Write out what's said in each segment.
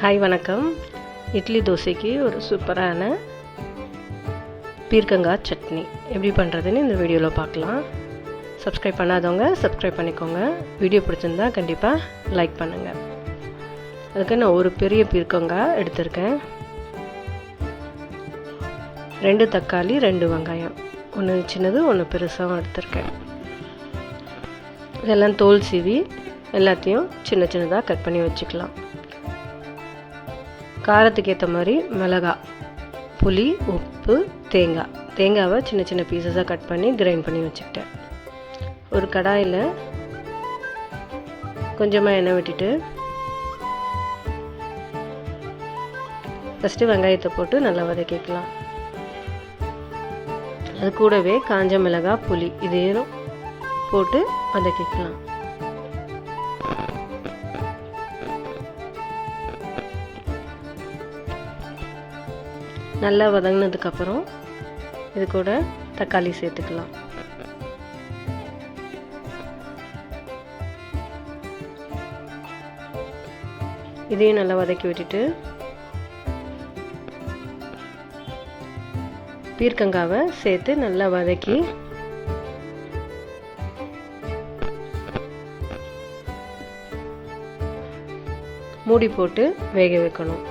Hi வணக்கம். இட்லி தோசைக்கு ஒரு சூப்பரான பீர்க்கங்காய் சட்னி. எப்படி பண்ணுறதுன்னு இந்த வீடியோவில் பார்க்கலாம். சப்ஸ்கிரைப் பண்ணாதவங்க சப்ஸ்கிரைப் பண்ணிக்கோங்க. வீடியோ பிடிச்சிருந்தா கண்டிப்பாக லைக் பண்ணுங்கள் அதுக்கு நான் ஒரு பெரிய பீர்க்கங்காய் எடுத்திருக்கேன். ரெண்டு தக்காளி ரெண்டு வெங்காயம். ஒன்று சின்னது ஒன்று பெருசாகவும் எடுத்திருக்கேன். இதெல்லாம் தோல் சீவி எல்லாத்தையும் சின்ன சின்னதாக கட் பண்ணி வச்சுக்கலாம். காரத்துக்கு ஏற்ற மாதிரி மிளகாய் புளி உப்பு தேங்காய் தேங்காவை சின்ன சின்ன பீசஸாக கட் பண்ணி கிரைண்ட் பண்ணி வச்சுக்கிட்டேன். ஒரு கடாயில் கொஞ்சமாக எண்ணெய் விட்டுட்டு ஃபஸ்ட்டு வெங்காயத்தை போட்டு நல்லா வதக்கிக்கலாம். அது கூடவே காஞ்ச மிளகாய் புளி இதையும் போட்டு வதக்கிக்கலாம். நல்லா வதங்கினதுக்கப்புறம் இது கூட தக்காளி சேர்த்துக்கலாம். இதையும் நல்லா வதக்கி விட்டுட்டு பீர்க்கங்காவை சேர்த்து நல்லா வதக்கி மூடி போட்டு வேக வைக்கணும்.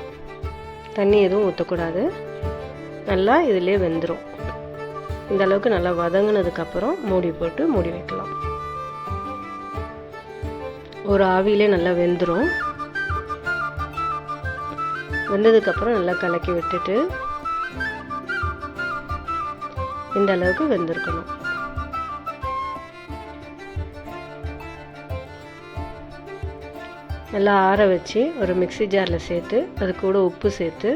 தண்ணி எதுவும் ஊற்றக்கூடாது நல்லா இதிலே வெந்துடும் இந்த அளவுக்கு நல்லா வதங்கினதுக்கப்புறம் மூடி போட்டு மூடி வைக்கலாம். ஒரு ஆவியிலே நல்லா வெந்துடும் வெந்ததுக்கப்புறம் நல்லா கலக்கி விட்டுட்டு இந்த அளவுக்கு வெந்திருக்கணும். நல்லா ஆற வச்சு ஒரு மிக்சி ஜாரில் சேர்த்து அது கூட உப்பு சேர்த்து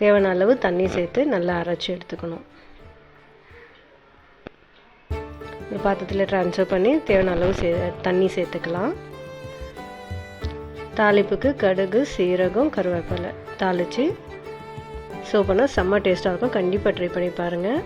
தேவையான அளவு தண்ணி சேர்த்து நல்லா அரைச்சி எடுத்துக்கணும். ஒரு பாத்திரத்தில் ட்ரான்ஸ்ஃபர் பண்ணி தேவையான அளவு சே தண்ணி சேர்த்துக்கலாம். தாளிப்புக்கு கடுகு சீரகம் கருவேப்பிலை தாளித்து சோ பண்ணால் செம்ம டேஸ்ட்டாக இருக்கும். கண்டிப்பாக ட்ரை பண்ணி பாருங்கள்